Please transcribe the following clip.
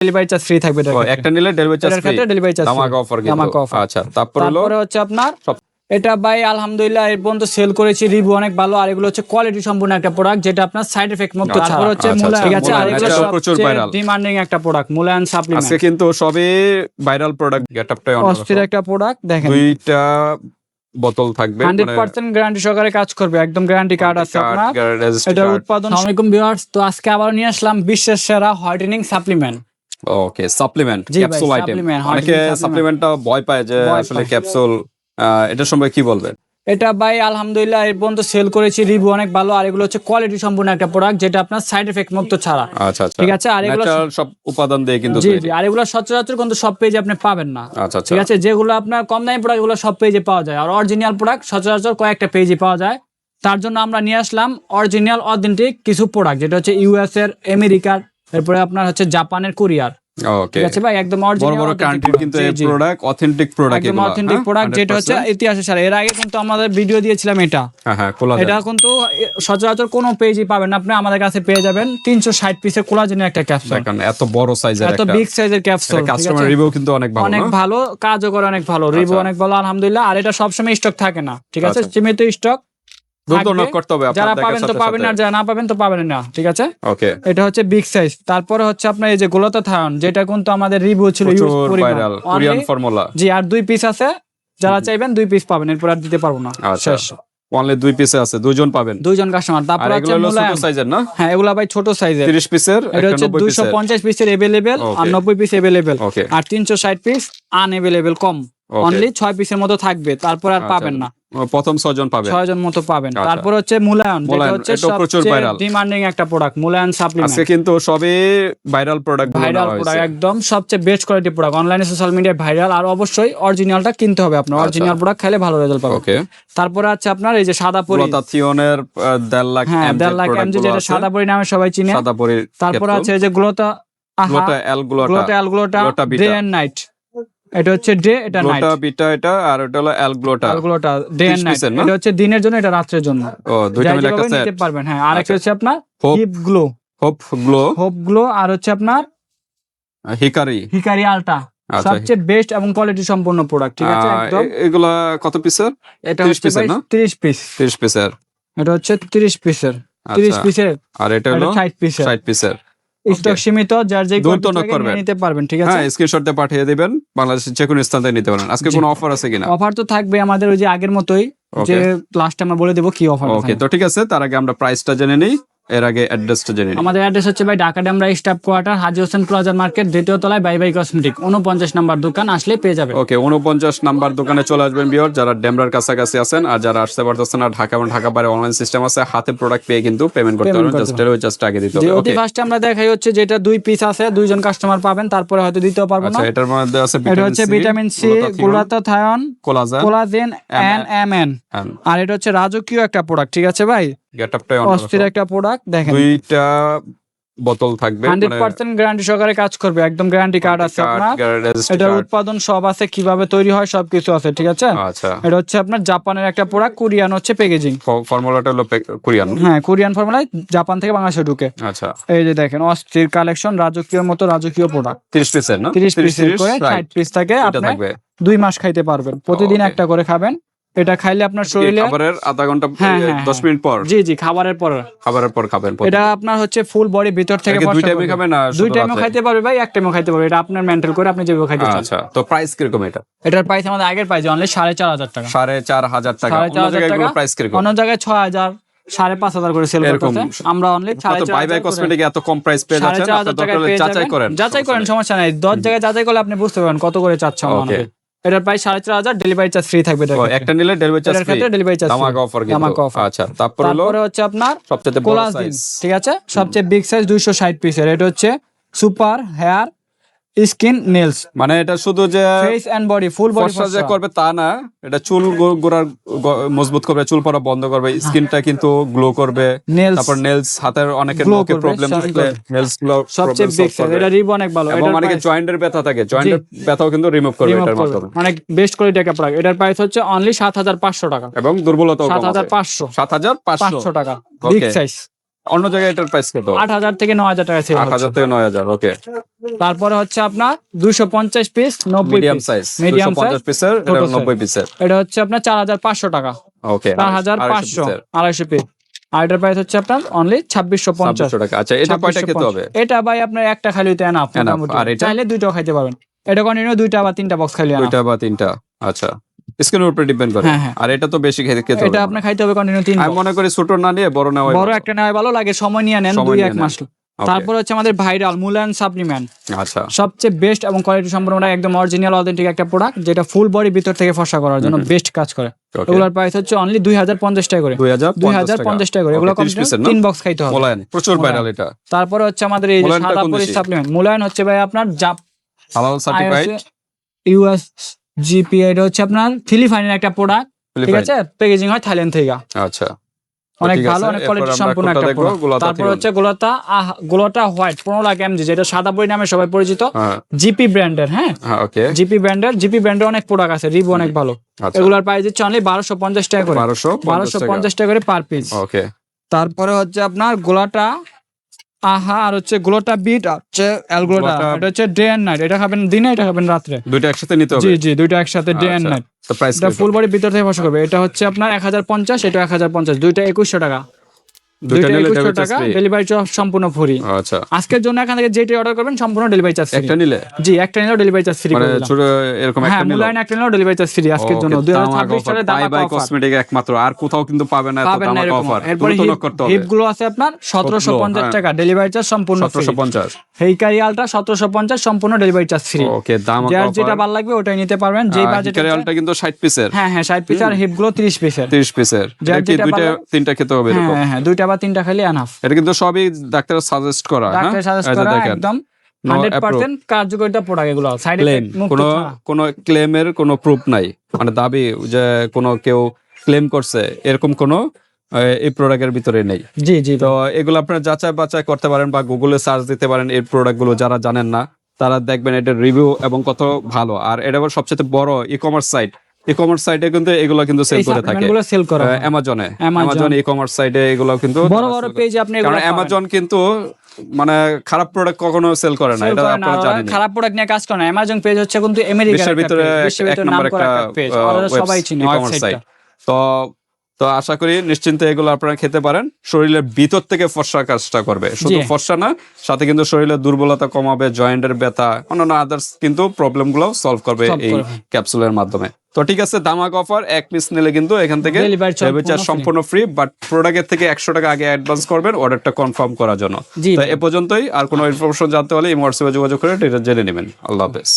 Delivery charge free থাকবে। একটা নিলে ডেলিভারি চার্জ ডেলিভারি চার্জ ধামাকা অফার ধামাকা offer। আচ্ছা তারপর হলো? তারপরে হচ্ছে আপনার এটা ভাই আলহামদুলিল্লাহ এর পর্যন্ত সেল করেছি রিভিউ অনেক ভালো আর এগুলো হচ্ছে কোয়ালিটি সম্পূর্ণ একটা প্রোডাক্ট যেটা আপনার সাইড এফেক্ট মুক্ত। আচ্ছা, তারপর হচ্ছে আচ্ছা, আচ্ছা, ঠিক আছে আর এগুলো প্রচুর viral। ডিমান্ডিং একটা প্রোডাক্ট মূলায়ন আজকে কিন্তু সবই ভাইরাল প্রোডাক্ট গেটআপটাই অস্থির একটা প্রোডাক্ট দেখেন। দুইটা বোতল থাকবে হান্ড্রেড মানে পার্সেন্ট গ্যারান্টি সহকারে কাজ করবে একদম গ্যারান্টি কার্ড আছে আপনার। এটার। উৎপাদন আসসালামাইকুম ভিউয়ার্স তো আজকে আবার নিয়ে আসলাম বিশ্বের সেরা whitening supplement okay supplement capsule item অনেকে সাপ্লিমেন্টটা ভয় পায় যে আসলে ক্যাপসুল এটার সম্পর্কে কি বলবেন? এটা ভাই আলহামদুলিল্লাহ এর পর্যন্ত সেল করেছি রিভিউ অনেক ভালো। আর এগুলো হচ্ছে কোয়ালিটি সম্পূর্ণ একটা প্রোডাক্ট যেটা আপনার সাইড এফেক্ট মুক্ত ছাড়া। আচ্ছা আচ্ছা। ঠিক আছে, আর এগুলো- সব উপাদান দিয়ে কিন্তু জি আর এগুলো সচরাচর কিন্তু সব পেজে আপনি পাবেন না। আচ্ছা আচ্ছা। ঠিক আছে? যেগুলো আপনার কম দামি প্রোডাক্ট এগুলো সব পেজে পাওয়া যায়। আর অরিজিনাল প্রোডাক্ট সচরাচর কয়েকটা পেজে পাওয়া যায়। তার জন্য আমরা নিয়ে আসলাম অরিজিনাল অথেন্টিক কিছু প্রোডাক্ট যেটা হচ্ছে ইউএস এর আমেরিকার এরপরে আপনার হচ্ছে জাপানের কোরিয়ার। ওকে ঠিক আছে ভাই? একদম অরিজিনাল বড় কান্ট্রির কিন্তু এই প্রোডাক্ট অথেন্টিক প্রোডাক্ট একদম অথেন্টিক প্রোডাক্ট যেটা হচ্ছে ইতিহাসে ছাড়া এর আগে কিন্তু আমাদের ভিডিও দিয়েছিলাম এটা। হ্যাঁ হ্যাঁ এটা কিন্তু সচরাচর কোনো পেজই পাবেন না। আপনি আমাদের কাছে পেয়ে যাবেন তিনশো ষাট পিসের কোলাজেনের একটা ক্যাপসুল দেখেন এত বড় সাইজের এত বিগ সাইজের ক্যাপসুল কাস্টমার রিভিউ কিন্তু অনেক ভালো অনেক? ভালো কাজও করে অনেক ভালো রিভিউ আচ্ছা। অনেক ভালো আলহামদুলিল্লাহ। আর এটা সবসময় স্টক থাকে না ঠিক আছে? আচ্ছা। সীমিত স্টক করতে হবে যারা পাবেন তো পাবেন আর যারা না পাবেন তো পাবেন না ঠিক আছে? ওকে এটা হচ্ছে বিগ সাইজ তারপরে হচ্ছে আপনার এই যে যেটা কিন্তু আমাদের রিভিউ ছিল use ভাইরাল কোরিয়ান ফর্মুলা জি আর দুই পিস আছে। যারা চাইবেন দুই পিস পাবেন এরপর আর দিতে পারব না। আচ্ছা। শেষ। অনলি দুই পিসে আছে দুইজন পাবেন। দুইজন কাস্টমার তারপর ছোট মুলায়ম। সাইজের না? হ্যাঁ এগুলা ভাই ছোট সাইজের 30 পিসের এটা হচ্ছে দুইশো পঞ্চাশ পিসের এভেলেবেল আর Okay. নব্বই পিস এভেলেবেল ওকে আর তিনশো ষাট পিস আনএভেলেবেল কম. অনলি ছয় পিসের মতো থাকবে তারপর আর আচ্ছা। পাবেন না। প্রথম ছয়জন পাবে ছয় জন মতো পাবেন। আচ্ছা। তারপর হচ্ছে মূলায়ন যেটা হচ্ছে সবচেয়ে ডিমান্ডিং একটা প্রোডাক্ট মূলায়ন সাপ্লিমেন্ট আজকে কিন্তু সবই ভাইরাল প্রোডাক্ট ভাইরাল প্রোডাক্ট একদম সবচেয়ে বেস্ট কোয়ালিটি প্রোডাক্ট অনলাইনে সোশ্যাল মিডিয়ায় ভাইরাল আর অবশ্যই অরিজিনালটা কিনতে হবে আপনার। আচ্ছা। অরিজিনাল প্রোডাক্ট খেলে ভালো রেজাল্ট পাবেন। ওকে তারপরে আছে আপনার এই যে সাদা পরি। গ্লোতাথিওনের দেড় লাখ হ্যাঁ MZ দেড় লাখ product এমজি যেটা সাদা পরি নামে সবাই চিনে। সাদা পরির তারপর আছে এই যে গ্লোতা আহা গ্লোটা এল গ্লোটা গ্লোটা গ্লোটা গ্লোটা ডে এন্ড নাইট এটা হচ্ছে ডে এটা নাইট বিটা এটা আর এটা হলো এল গ্লোটা আলগুলোটা ডে এন্ড নাইট এটা হচ্ছে দিনের জন্য এটা রাত্রের জন্য। ও দুইটা মিলে একটা সেট নিতে পারবেন হ্যাঁ আর একটা আচ্ছা। হচ্ছে আপনার hope glow hope glow hope glow আর হচ্ছে আপনার হিকারি হিকারি আলটা সবচেয়ে বেস্ট এবং কোয়ালিটি সম্পন্ন প্রোডাক্ট ঠিক আছে একদম। এগুলা কত পিসের এটা 30 হচ্ছে piece-এর না? 30 পিস 30 পিসের এটা হচ্ছে 30 পিসের 30 আচ্ছা পিসের আর এটা এটা হলো 60 পিসের 60 পিসের স্টক সীমিত যার যে। নিতে পারবেন ঠিক আছে হ্যাঁ স্ক্রিনশট দিয়ে পাঠিয়ে দিবেন বাংলাদেশের যে কোনো স্থান থেকে নিতে পারেন আজকে কোনো অফার আছে কিনা? অফার তো থাকবে আমাদের ওই যে আগের মতোই যে লাস্ট আমরা বলে দেবো কি অফার ওকে তো ঠিক আছে তার আগে আমরা প্রাইসটা জেনে নিই। এর আগে অ্যাড্রেসটা জেনে আমাদের অ্যাড্রেস হচ্ছে ভাই Dhaka Demra staff quarter Haji Hossain plaza market দ্বিতীয় তলায় বাই বাই কসমেটিক উনপঞ্চাশ নাম্বার দোকান আসলে পেয়ে যাবে ওকে উনপঞ্চাশ নাম্বার দোকানে চলে আসবেন বিয়র যারা ডেমরার কাছাকাছি আছেন আর যারা আসতে পারতেছেন না ঢাকা এবং ঢাকা বাইরে অনলাইন সিস্টেম আছে হাতে প্রোডাক্ট পেয়ে কিন্তু পেমেন্ট করতে পারবেন জাস্ট ডেলিভারি জাস্ট আগে দিতে হবে ওকে ফার্স্টে আমরা দেখাই হচ্ছে যেটা দুই পিস আছে দুইজন কাস্টমার পাবেন তারপরে হয়তো দিতেও পারব না। আচ্ছা এটার মধ্যে আছে এটা হচ্ছে vitamin C glutathione collagen collagen N M N আর এটা হচ্ছে রাজকীয় একটা প্রোডাক্ট ঠিক আছে ভাই? গেটআপটাই অস্থির একটা প্রোডাক্ট দেখেন। দুইটা বোতল থাকবে হান্ড্রেড পার্সেন্ট গ্যারান্টি সহকারে কাজ করবে একম গ্যারান্টি কার্ড আছে আপনার। এটার উৎপাদন সব আছে কীভাবে তৈরি হয় সবকিছু আছে ঠিক আছে? আচ্ছা। এটা হচ্ছে আপনার জাপানের একটা প্রোডাক্ট কোরিয়ান হচ্ছে প্যাকেজিং ফর্মুলাটা হলো কোরিয়ান। হ্যাঁ কোরিয়ান ফর্মুলায় জাপান থেকে বাংলাদেশে ঢুকে। আচ্ছা। এই যে দেখেন অস্থির কালেকশন রাজকীয় মতো রাজকীয় প্রোডাক্ট 30 পিসের না? তিরিশ পিস করে right, ষাট পিস থাকে আপনি দুই মাস খাইতে পারবেন। প্রতিদিন একটা করে খাবেন। এটা খাইলে আপনার শরীরে খাবারের আধা ঘণ্টা হ্যাঁ, হ্যাঁ, 10 মিনিট পর। জি জি খাবারের পর। খাবারের পর খাবেন এটা আপনার হচ্ছে ফুল বডি ভিতর থেকে দুই টাইমে। খাবেন না দুই শুধু টাইমও খাইতে পারবে ভাই এক টাইমও খাইতে পারবে। এটা আপনার মেন্টাল করে আপনি যেভাবে খাইতে চান। আচ্ছা তো প্রাইস কীরকম এটা? এটার প্রাইস আমাদের আগের প্রাইস অনলি সাড়ে চার হাজার টাকা। সাড়ে চার হাজার টাকা। সাড়ে অন্য জায়গায় প্রাইস কীরকম? অন্য জায়গায় ছয় হাজার সাড়ে পাঁচ হাজার করে সেল। করতেছে। আমরা অনলি সাড়ে তো চার বাই বাই কসমেটিক এত কম প্রাইস পেয়ে যাচ্ছেন? যাচাই করেন। যাচাই করেন সমস্যা নাই। দশ জায়গায় যাচাই করলে আপনি বুঝতে পারবেন কত করে চাচ্ছে. এটার প্রাইস সাড়ে চার হাজার ডেলিভারি চার্জ ফ্রি থাকবে একটা নিলে ডেলিভারি চার্জ ফ্রি ক্ষেত্রে ডেলিভারি চার্জ ধামাকা অফার ধামাকা অফার আচ্ছা তারপর হলো তারপরে হচ্ছে আপনার সবচেয়ে বড় সাইজ ঠিক আছে? সবচেয়ে বিগ সাইজ দুইশো ষাট পিসের এটা হচ্ছে সুপার হেয়ার স্কিন নেলস মানে এটা শুধু যে face and body full body ফর্সা যে করবে তা না এটা চুল গোড়ার মজবুত করবে চুল পড়া বন্ধ করবে স্কিনটা কিন্তু গ্লো করবে। তারপর নেলস হাতের অনেকের মুখে প্রবলেম থাকলে নেলসগুলো সবচেয়ে বিগ এটা রিভ অনেক ভালো এবং অনেকে জয়েন্টের ব্যথা থাকে জয়েন্টের ব্যথাও কিন্তু রিমুভ করবে এটার। মাধ্যমে। অনেক বেস্ট কোয়ালিটি একটা প্রোডাক্ট এটার প্রাইস হচ্ছে অনলি সাত হাজার পাঁচশো টাকা। এবং দুর্বলতাও সাত কম হাজার আছে পাঁচশো। সাত হাজার পাঁচশো। পাঁচশো টাকা। বিগ সাইজ অন্য জায়গায় এটার প্রাইস কত? আট হাজার থেকে নয় হাজার টাকা সেল আট হাজার থেকে নয় হাজার ওকে তারপরে হচ্ছে আপনার দুইশো পঞ্চাশ পিস নব্বই মিডিয়াম সাইজ মিডিয়াম পঞ্চাশ পিসের। নব্বই পিসের এটা হচ্ছে আপনার চার হাজার পাঁচশো টাকা। ওকে চার হাজার পাঁচশো আড়াইশো পিস আর এটার প্রাইস হচ্ছে আপনার অনলি ছাব্বিশশো পঞ্চাশ। টাকা। আচ্ছা এটা কয়টা খেতে হবে? এটা ভাই আপনার একটা খালি আর এটা? চাইলে দুইটাও খাইতে পারবেন। এটা কন্টিনিউ দুইটা বা তিনটা বক্স খালি। দুইটা বা তিনটা আচ্ছা। স্কিনের উপরে ডিপেন্ড করে। হ্যাঁ, হ্যাঁ। আর এটা তো বেশি খেতে খেতে এটা আপনার খাইতে হবে কন্টিনিউ তিন আমি মনে করি ছোট না নিয়ে বড় নেওয়া বড় একটা নেওয়া ভালো লাগে সময় নিয়ে নেন দুই এক মাস। তারপর হচ্ছে আমাদের ভাইরাল মুলায়ন সাপ্লিমেন্ট আচ্ছা। সবচেয়ে বেস্ট এবং কোয়ালিটি সম্পূর্ণ একদম অরিজিনাল অথেন্টিক একটা প্রোডাক্ট যেটা ফুল বডি ভিতর থেকে ফসা করার জন্য বেস্ট কাজ করে। এগুলোর প্রাইস হচ্ছে অনলি দুই হাজার পঞ্চাশ টাকা করে। দুই হাজার পঞ্চাশ টাকা। করে। এগুলো তিন বক্স খাইতে হবে। প্রচুর ভাইরাল এটা। তারপরে হচ্ছে আমাদের এই সাদা সাপ্লিমেন্ট মুলায়ন হচ্ছে ভাই আপনার জাপ হালাল সার্টিফাইড ইউএস জিপি এটা হচ্ছে আপনার ফিলিপাইনের একটা প্রোডাক্ট ঠিক আছে? প্যাকেজিং হয় থাইল্যান্ড থেকে। আচ্ছা। অনেক ভালো অনেক কোয়ালিটি সম্পূর্ণ একটা। গোলাতা তারপর হচ্ছে গোলাতা গোলাটা হোয়াইট পনেরো লাখ এমজি যেটা সাদা বই নামে সবাই পরিচিত। হ্যাঁ। জিপি ব্র্যান্ডের হ্যাঁ? হ্যাঁ জিপি ব্র্যান্ডের জিপি ব্র্যান্ডের অনেক প্রোডাক্ট আছে রিভ অনেক ভালো। আচ্ছা। এগুলোর প্রাইস দিচ্ছে অনলি বারোশো পঞ্চাশ টাকা করে। বারোশো বারোশো পঞ্চাশ টাকা করে পার পিস ওকে তারপরে হচ্ছে আপনার গোলাটা আহা আর হচ্ছে গোলোটা বিট আর হচ্ছে অ্যালগোটা এটা হচ্ছে ডে এন্ড নাইট এটা খাবেন দিনে এটা খাবেন রাত্রে। দুইটা একসাথে নিতে হবে? জি জি দুইটা একসাথে ডে এন্ড। নাইট তো প্রাইস ফুল বডি ভিতর থেকে ফসল করবে। এটা হচ্ছে আপনার এক হাজার পঞ্চাশ এটা এক হাজার পঞ্চাশ দুইটা একুশশো টাকা। টাকা ডেলিভারি চার্জ সম্পূর্ণ ফ্রি আচ্ছা। আজকের জন্য এখান থেকে যেটা অর্ডার করবেন সম্পূর্ণ ডেলিভারি চার্জ একটা নিলে? জি একটা নিলেও ডেলিভারি চার্জ ফ্রি মানে ছোট এরকম হ্যাঁ একটা নিলে? মুলায়ন একটা নিলেও ডেলিভারি চার্জ ফ্রি আজকের জন্য। দুই হাজার ছাব্বিশ সালে বাই বাই দাম কসমেটিক একমাত্র আর কোথাও কিন্তু পাবে না এত পাবেন না দামাক এরকম। অফার এরপরে দ্রুত knock করতে হবে। হিপগুলো আছে আপনার সতেরোশো পঞ্চাশ হ্যাঁ। টাকা ডেলিভারি চার্জ সম্পূর্ণ 1750 হেইকারি আলটা সতেরোশো পঞ্চাশ সম্পূর্ণ ডেলিভারি চার্জ ফ্রি ওকে দাম যার যেটা ভালো লাগবে ওটাই নিতে পারবেন। যেই বাজেট ক্যারিয়ালটা কিন্তু 60 পিসের হ্যাঁ হ্যাঁ ষাট পিস আর হিপগুলো তিরিশ পিসের 30 পিসের যেটা দুইটা তিনটা খেতে হবে হ্যাঁ এরকম? হ্যাঁ, হ্যাঁ দুইটা বা তিনটা খালি এনাফ এটা কিন্তু সবই ডাক্তার সাজেস্ট করা হ্যাঁ? ডাক্তার সাজেস্ট করা একদম কার্যকরিতা প্রোডাক্ট এগুলো সাইড কোনো কোনো ক্লেমের কোনো প্রুফ নাই। মানে দাবি যে কোনো কেউ ক্লেম করছে এরকম কোনো এই প্রোডাক্টের ভিতরে নেই। জি জি। তো এগুলো আপনারা যাচাই বাছাই করতে পারেন বা গুগলে সার্চ দিতে পারেন এই প্রোডাক্টগুলো যারা জানেন না তারা দেখবেন এটার রিভিউ এবং কত ভালো। আর এটা সবচেয়ে বড় e commerce site e commerce সাইটে কিন্তু এগুলো কিন্তু সেল করে থাকে। গুলো সেল করা অ্যামাজনে অ্যামাজন ই কমার্স সাইটে এগুলো কিন্তু বড় বড় পেজে আপনি কারণ এগুলো। অ্যামাজন কিন্তু মানে খারাপ প্রোডাক্ট কখনো সেল করে না এটা আপনারা জানেন খারাপ প্রোডাক্ট নিয়ে কাজ করে না। অ্যামাজন পেজ হচ্ছে কিন্তু আমেরিকার বিশ্বের ভিতরে এক নম্বর একটা পেজ সবাই চিনে e-commerce ওয়েবসাইটটা তো তো আশা করি নিশ্চিন্তে এগুলো আপনারা খেতে পারেন। শরীরের ভিতর থেকে ফর্সা কাজটা করবে। শুধু। ফর্সা না সাথে কিন্তু শরীরের দুর্বলতা কমাবে জয়েন্টের ব্যথা অন্যান্য আদার্স কিন্তু প্রবলেমগুলো সলভ করবে এই। ক্যাপসুলের মাধ্যমে। তো ঠিক আছে দামাক অফার এক পিস নিলে কিন্তু এখান থেকে charge সম্পূর্ণ ফ্রি বাট প্রোডাক্টের থেকে একশো টাকা আগে অ্যাডভান্স করবেন অর্ডারটা কনফার্ম করার জন্য। তো এ পর্যন্তই আর কোনো ইনফরমেশন জানতে হলে এই হোয়াটসঅ্যাপে যোগাযোগ করে এটা জেনে নেবেন। আল্লাহ হাফেজ।